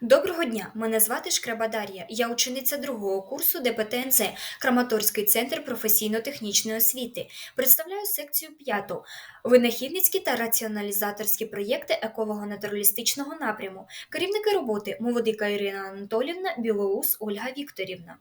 Доброго дня, мене звати Шкреба Дар'я. Я учениця другого курсу ДПТНЗ Краматорський центр професійно-технічної освіти. Представляю секцію п'яту винахідницькі та раціоналізаторські проєкти екового натуралістичного напряму. Керівники роботи Молодика Ірина Анатолівна, Білоус Ольга Вікторівна.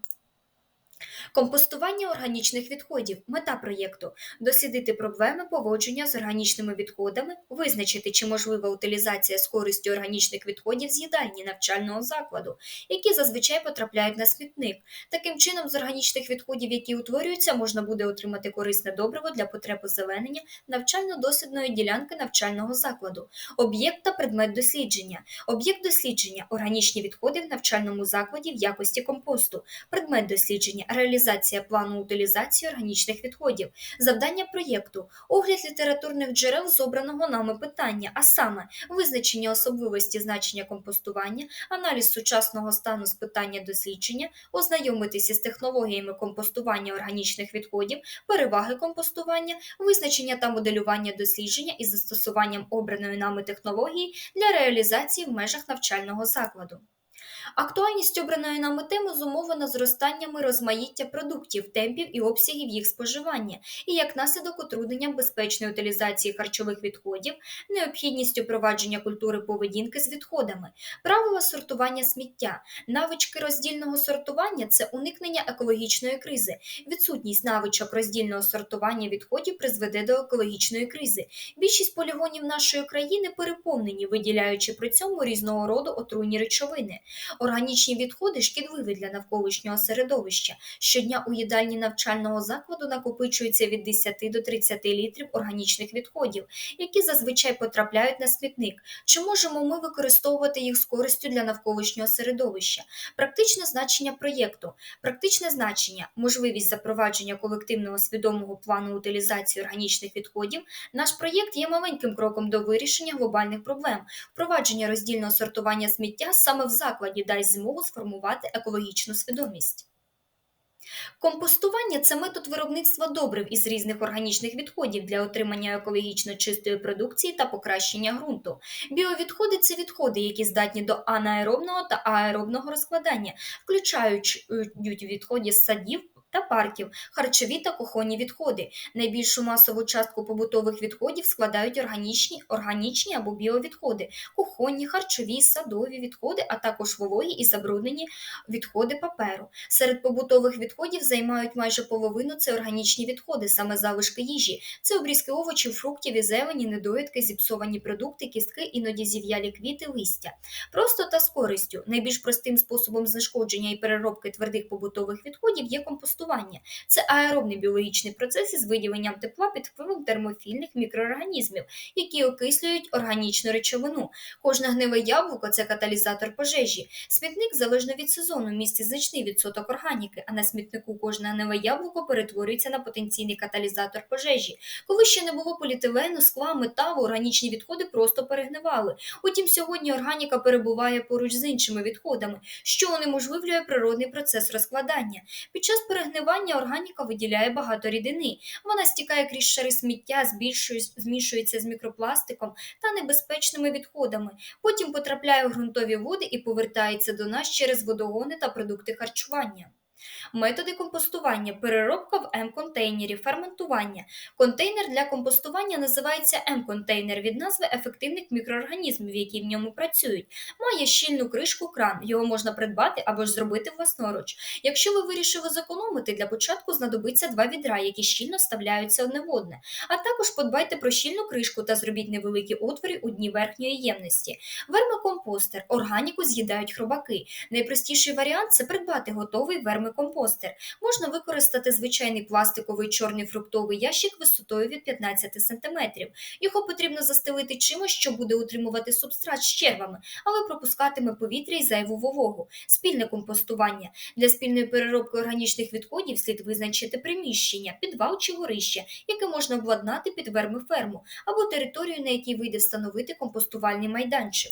Компостування органічних відходів. Мета проєкту дослідити проблеми поводження з органічними відходами, визначити, чи можлива утилізація з користю органічних відходів з їдальні навчального закладу, які зазвичай потрапляють на смітник. Таким чином, з органічних відходів, які утворюються, можна буде отримати корисне добриво для потреб озеленення навчально-дослідної ділянки навчального закладу, об'єкт та предмет дослідження, об'єкт дослідження, органічні відходи в навчальному закладі в якості компосту, предмет дослідження, реалізація плану утилізації органічних відходів, завдання проєкту, огляд літературних джерел з обраного нами питання, а саме визначення особливості значення компостування, аналіз сучасного стану з питання дослідження, ознайомитися з технологіями компостування органічних відходів, переваги компостування, визначення та моделювання дослідження із застосуванням обраної нами технології для реалізації в межах навчального закладу. Актуальність обраної нами теми зумовлена зростаннями розмаїття продуктів, темпів і обсягів їх споживання, і як наслідок утрудненням безпечної утилізації харчових відходів, необхідністю провадження культури поведінки з відходами, правила сортування сміття, навички роздільного сортування це уникнення екологічної кризи. Відсутність навичок роздільного сортування відходів призведе до екологічної кризи. Більшість полігонів нашої країни переповнені, виділяючи при цьому різного роду отруйні речовини. Органічні відходи шкідливі для навколишнього середовища. Щодня у їдальні навчального закладу накопичується від 10 до 30 літрів органічних відходів, які зазвичай потрапляють на смітник. Чи можемо ми використовувати їх з користю для навколишнього середовища? Практичне значення проєкту, практичне значення, можливість запровадження колективного свідомого плану утилізації органічних відходів. Наш проєкт є маленьким кроком до вирішення глобальних проблем, впровадження роздільного сортування сміття саме в закладі дасть змогу сформувати екологічну свідомість. Компостування це метод виробництва добрив із різних органічних відходів для отримання екологічно чистої продукції та покращення ґрунту. Біовідходи це відходи, які здатні до анаеробного та аеробного розкладання, включаючи відходи з садів, та парків, харчові та кухонні відходи. Найбільшу масову частку побутових відходів складають органічні, органічні або біовідходи, кухонні, харчові, садові відходи, а також вологі і забруднені відходи паперу. Серед побутових відходів займають майже половину це органічні відходи, саме залишки їжі. Це обрізки овочів, фруктів і зелені, недоїдки, зіпсовані продукти, кістки, іноді зів'ялі квіти, листя. Просто та з користю. Найбільш простим способом знешкодження і переробки твердих побутових відходів є компостування компостування. Це аеробний біологічний процес із виділенням тепла під впливом термофільних мікроорганізмів, які окислюють органічну речовину. Кожне гниле яблуко це каталізатор пожежі. Смітник, залежно від сезону, містить значний відсоток органіки, а на смітнику кожне гниле яблуко перетворюється на потенційний каталізатор пожежі. Коли ще не було поліетилену, скла, металу, органічні відходи просто перегнивали. Утім, сьогодні органіка перебуває поруч з іншими відходами, що унеможливлює природний процес розкладання. Під час перегнивання згнивання органіка виділяє багато рідини. Вона стікає крізь шари сміття, змішується з мікропластиком та небезпечними відходами. Потім потрапляє у ґрунтові води і повертається до нас через водогони та продукти харчування. Методи компостування, переробка в М-контейнері, ферментування. Контейнер для компостування називається М-контейнер від назви ефективних мікроорганізмів, які в ньому працюють. Має щільну кришку кран, його можна придбати або ж зробити власноруч. Якщо ви вирішили зекономити, для початку знадобиться два відра, які щільно вставляються одне в одне. А також подбайте про щільну кришку та зробіть невеликі отвори у дні верхньої ємності. Вермикомпостер, органіку з'їдають хробаки. Найпростіший варіант це придбати готовий вермикомпостер компостер. Можна використати звичайний пластиковий чорний фруктовий ящик висотою від 15 см. Його потрібно застелити чимось, що буде утримувати субстрат з червами, але пропускатиме повітря і зайву вологу. Спільне компостування. Для спільної переробки органічних відходів слід визначити приміщення, підвал чи горище, яке можна обладнати під вермиферму або територію, на якій вийде встановити компостувальний майданчик.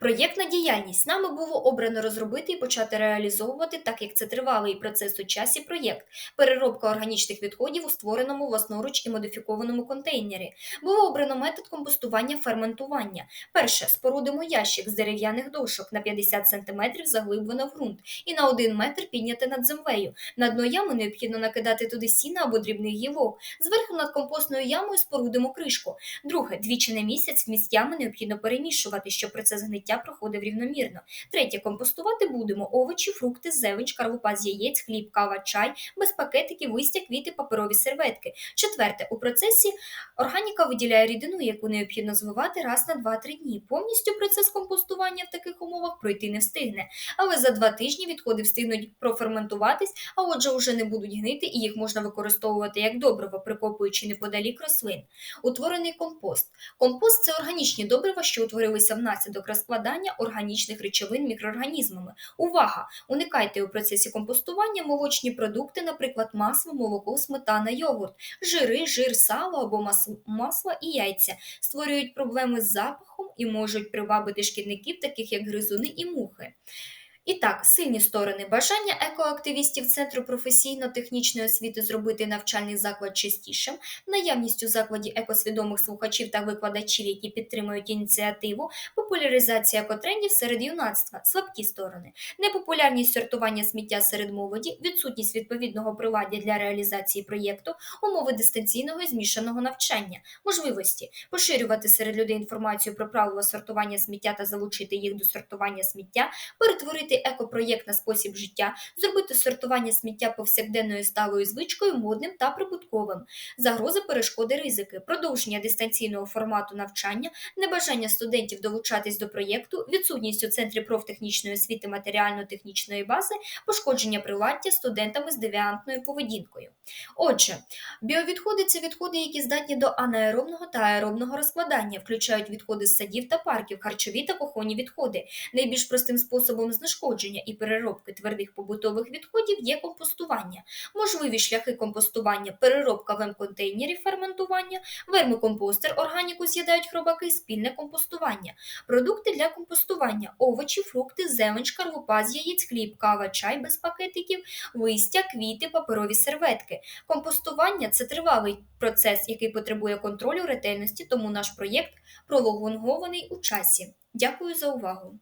Проєктна діяльність нами було обрано розробити і почати реалізовувати, так як це тривалий процес у часі проєкт, переробка органічних відходів у створеному власноруч і модифікованому контейнері. Було обрано метод компостування ферментування. Перше спорудимо ящик з дерев'яних дошок на 50 см заглиблено в ґрунт і на 1 метр підняти над землею. На дно ями необхідно накидати туди сіна або дрібних гілок. Зверху над компостною ямою спорудимо кришку. Друге, двічі на місяць вміст ями необхідно перемішувати, щоб процес гниття проходив рівномірно. Третє, компостувати будемо овочі, фрукти, зелень, шкарлупа з яєць, хліб, кава, чай, без пакетиків, листя, квіти, паперові серветки. Четверте, у процесі органіка виділяє рідину, яку необхідно зливати раз на 2-3 дні. Повністю процес компостування в таких умовах пройти не встигне, але за два тижні відходи встигнуть проферментуватись, а отже, вже не будуть гнити і їх можна використовувати як добриво, прикопуючи неподалік рослин. Утворений компост. Компост це органічні добрива, що утворилися внаслідок розкладання органічних речовин мікроорганізмами. Увага! Уникайте у процесі компостування молочні продукти, наприклад, масло, молоко, сметана, йогурт, жири, жир, сало або мас- масло і яйця створюють проблеми з запахом і можуть привабити шкідників, таких як гризуни і мухи. І так, сильні сторони. Бажання екоактивістів Центру професійно-технічної освіти зробити навчальний заклад чистішим, наявність у закладі екосвідомих слухачів та викладачів, які підтримують ініціативу, популяризація екотрендів серед юнацтва, слабкі сторони, непопулярність сортування сміття серед молоді, відсутність відповідного приладдя для реалізації проєкту, умови дистанційного і змішаного навчання, можливості поширювати серед людей інформацію про правила сортування сміття та залучити їх до сортування сміття, перетворити екопроєкт на спосіб життя, зробити сортування сміття повсякденною сталою звичкою, модним та прибутковим, загрози, перешкоди, ризики, продовження дистанційного формату навчання, небажання студентів долучатись до проєкту, відсутність у центрі профтехнічної освіти матеріально-технічної бази, пошкодження приладдя студентами з девіантною поведінкою. Отже, біовідходи це відходи, які здатні до анаеробного та аеробного розкладання, включають відходи з садів та парків, харчові та кухонні відходи. Найбільш простим способом знешкодження і переробки твердих побутових відходів є компостування. Можливі шляхи компостування, переробка в М-контейнері, ферментування, вермикомпостер, органіку з'їдають хробаки, спільне компостування, продукти для компостування, овочі, фрукти, зелень, шкарлупа з яєць, хліб, кава, чай без пакетиків, листя, квіти, паперові серветки. Компостування це тривалий процес, який потребує контролю ретельності, тому наш проєкт пролонгований у часі. Дякую за увагу!